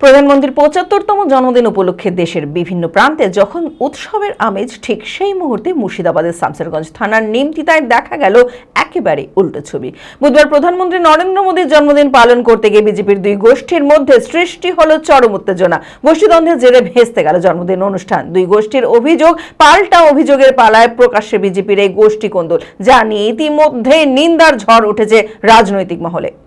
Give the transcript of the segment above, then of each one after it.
প্রধানমন্ত্রীর পঁচাত্তরতম জন্মদিন উপলক্ষে দেশের বিভিন্ন প্রান্তে যখন উৎসবের আমেজ ঠিক সেই মুহূর্তে মুর্শিদাবাদের শামসেরগঞ্জ থানার নিমতিতায় দেখা গেল একেবারে উল্টো ছবি। বুধবার প্রধানমন্ত্রী নরেন্দ্র মোদীর জন্মদিন পালন করতে গিয়ে বিজেপির দুই গোষ্ঠীর মধ্যে সৃষ্টি হলো চরম উত্তেজনা। গোষ্ঠীদ্বন্দ্বের জেরে ভেস্তে গেল জন্মদিন অনুষ্ঠান। দুই গোষ্ঠীর অভিযোগ, পাল্টা অভিযোগের পালায় প্রকাশ্যে বিজেপির এই গোষ্ঠী কোন্দল যা নিয়ে ইতিমধ্যে নিন্দার ঝড় উঠেছে রাজনৈতিক মহলে।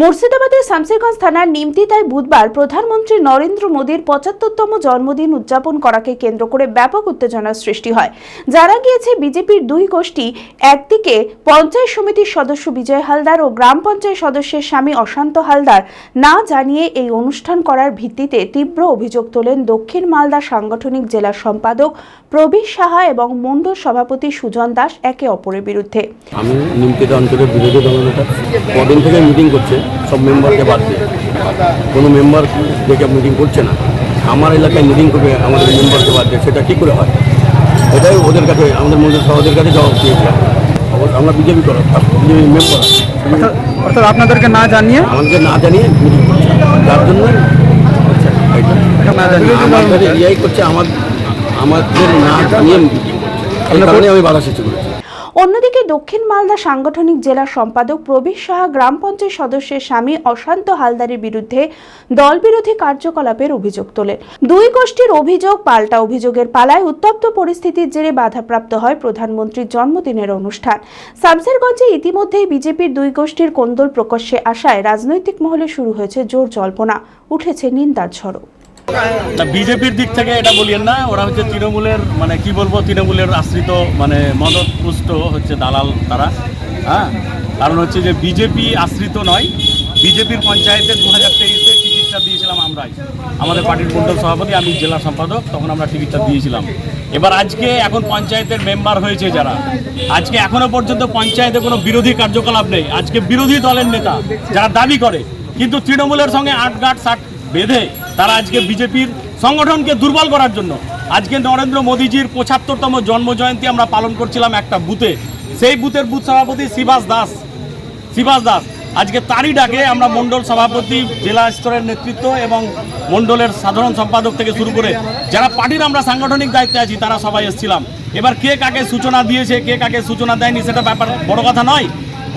মুর্শিদাবাদের শামসেরগঞ্জ থানার নিমতিতায় বুধবার প্রধানমন্ত্রী নরেন্দ্র মোদীর পঁচাত্তরতম জন্মদিন উদযাপন করাকে কেন্দ্র করে ব্যাপক উত্তেজনার সৃষ্টি হয়। যারা গিয়েছে, বিজেপির দুই গোষ্ঠী একদিকে পঞ্চায়েত সমিতির সদস্য বিজয় হালদার ও গ্রাম পঞ্চায়েত সদস্যের স্বামী অশান্ত হালদার না জানিয়ে এই অনুষ্ঠান করার ভিত্তিতে তীব্র অভিযোগ তোলেন দক্ষিণ মালদা সাংগঠনিক জেলা সম্পাদক প্রবীর সাহা এবং মণ্ডল সভাপতি সুজন দাস একে অপরের বিরুদ্ধে। আমি নিমতিত অঞ্চলের বিরোধী দলনেতা কদিন থেকে মিটিং করছে। সব মেম্বারকে বাদ দিয়ে। কোনো মেম্বার দেখে মিটিং করছে না। আমার এলাকায় মিটিং করবে আমাদের মেম্বারকে বাদ দিয়ে সেটা কী করে হয়? এটাই ওদের কাছে আমাদের মন্দির সভাদের কাছে জবাব দিয়েছে আমরা বিজেপি করা বিজেপি মেম্বার অর্থাৎ আপনাদেরকে না জানিয়ে? আমাদেরকে না জানিয়ে মিটিং করছে। যার জন্য। আমাদের ইয়াই করছে আমার আমাদের না জানিয়ে মিটিং করছে। এই কারণে আমি বাধা সৃষ্টি করেছি। অন্যদিকে দক্ষিণ মালদা সাংগঠনিক জেলা সম্পাদক প্রবীর সাহা গ্রাম পঞ্চায়েত সদস্যের স্বামী অশান্ত হালদারের বিরুদ্ধে দলবিরোধী কার্যকলাপের অভিযোগ তোলেন। দুই গোষ্ঠীর অভিযোগ পাল্টা অভিযোগের পালায় উত্তপ্ত পরিস্থিতির জেরে বাধাপ্রাপ্ত হয় প্রধানমন্ত্রীর জন্মদিনের অনুষ্ঠান। শামসেরগঞ্জে ইতিমধ্যেই বিজেপির দুই গোষ্ঠীর কোন্দল প্রকাশ্যে আসায় রাজনৈতিক মহলে শুরু হয়েছে জোর জল্পনা, উঠেছে নিন্দার ঝড়ো। তা বিজেপির দিক থেকে এটা বলিয়েন না, ওরা হচ্ছে তৃণমূলের মানে কি বলব, তৃণমূলের আশ্রিত মানে মদত পুষ্ট হচ্ছে দালাল তারা হ্যাঁ? কারণ হচ্ছে যে বিজেপি আশ্রিত নয়, বিজেপির পঞ্চায়েতে দু হাজার তেইশে টিকিটটা দিয়েছিলাম আমরাই। আমাদের পার্টির মন্ডল সভাপতি, আমি জেলা সম্পাদক, তখন আমরা টিকিটটা দিয়েছিলাম। এবার আজকে এখন পঞ্চায়েতের মেম্বার হয়েছে যারা। আজকে এখনও পর্যন্ত পঞ্চায়েতে কোনো বিরোধী কার্যকলাপ নেই। আজকে বিরোধী দলের নেতা যারা দাবি করে, কিন্তু তৃণমূলের সঙ্গে আটগাট সাট বেঁধে তারা আজকে বিজেপির সংগঠনকে দুর্বল করার জন্য। আজকে নরেন্দ্র মোদীজির পঁচাত্তরতম জন্ম জয়ন্তী আমরা পালন করছিলাম একটা বুথে। সেই বুথের বুথ সভাপতি শিবাস দাস। শিবাস দাস, আজকে তারই ডাকে আমরা মণ্ডল সভাপতি, জেলা স্তরের নেতৃত্ব এবং মণ্ডলের সাধারণ সম্পাদক থেকে শুরু করে যারা পার্টির আমরা সাংগঠনিক দায়িত্বে আছি, তারা সবাই এসেছিলাম। এবার কে কাকে সূচনা দিয়েছে, কে কাকে সূচনা দেয়নি, সেটা ব্যাপার বড় কথা নয়।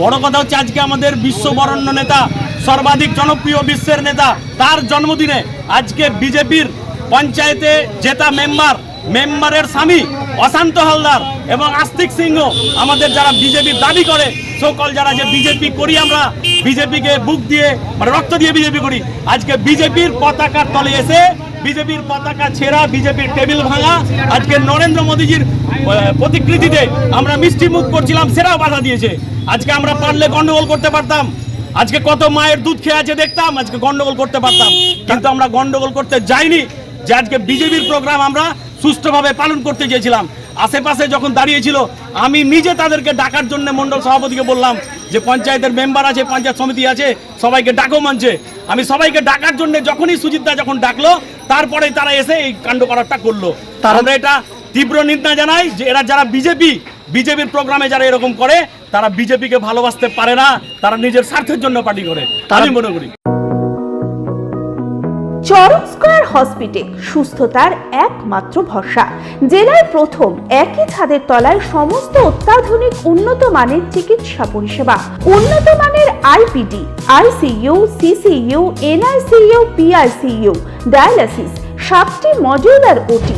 বড় কথা হচ্ছে আজকে আমাদের বিশ্ববরণ্য নেতা সর্বাধিক জনপ্রিয় বিশ্বের নেতা তার জন্মদিনে আজকে বিজেপির পঞ্চায়েতে জেতা মেম্বার, মেম্বারের স্বামী অশান্ত হালদার এবং আস্তিক সিংহ আমাদের যারা বিজেপির দাবি করে সকল যারা যে বিজেপি করি আমরা, বিজেপিকে বুক দিয়ে মানে রক্ত দিয়ে বিজেপি করি, আজকে বিজেপির পতাকার তলে এসে বিজেপির পতাকা ছেঁড়া, বিজেপির টেবিল ভাঙা, আজকে নরেন্দ্র মোদীজির প্রতিকৃতিতে আমরা মিষ্টি মুখ করছিলাম, সেরাও বাধা দিয়েছে। আজকে আমরা পারলে গন্ডগোল করতে পারতাম। আজকে কত মায়ের দুধ খেয়ে আছে দেখতাম আজকে গন্ডগোল করতে পারতাম। কিন্তু আমরা গন্ডগোল করতে যাইনি যে আজকে বিজেপির প্রোগ্রাম আমরা সুষ্ঠুভাবে পালন করতে চেয়েছিলাম আশেপাশে যখন দাঁড়িয়েছিল আমি নিজে তাদেরকে ডাকার জন্য মন্ডল সভাপতিকে বললাম যে পঞ্চায়েতের মেম্বার আছে পঞ্চায়েত সমিতি আছে সবাইকে ডাকো মঞ্চে। আমি সবাইকে ডাকার জন্য যখনই সুজিতদা যখন ডাকলো তারপরে তারা এসে এই কাণ্ড করারটা করল। আমরা এটা তীব্র নিন্দা জানাই যে এরা যারা বিজেপি বিজেপির প্রোগ্রামে যারা এরকম করে তারা বিজেপিকে ভালোবাসতে পারে না তারা নিজের স্বার্থের জন্য পার্টি করে। আমি মনে করি। চরক স্কয়ার হসপিটাল সুস্থতার একমাত্র ভরসা। জেলায় প্রথম একই ছাদের তলায় সমস্ত অত্যাধুনিক উন্নত মানের চিকিৎসা পরিষেবা। উন্নত মানের IPD ICU CCU NICU PICU dialysis সাতটি modular OT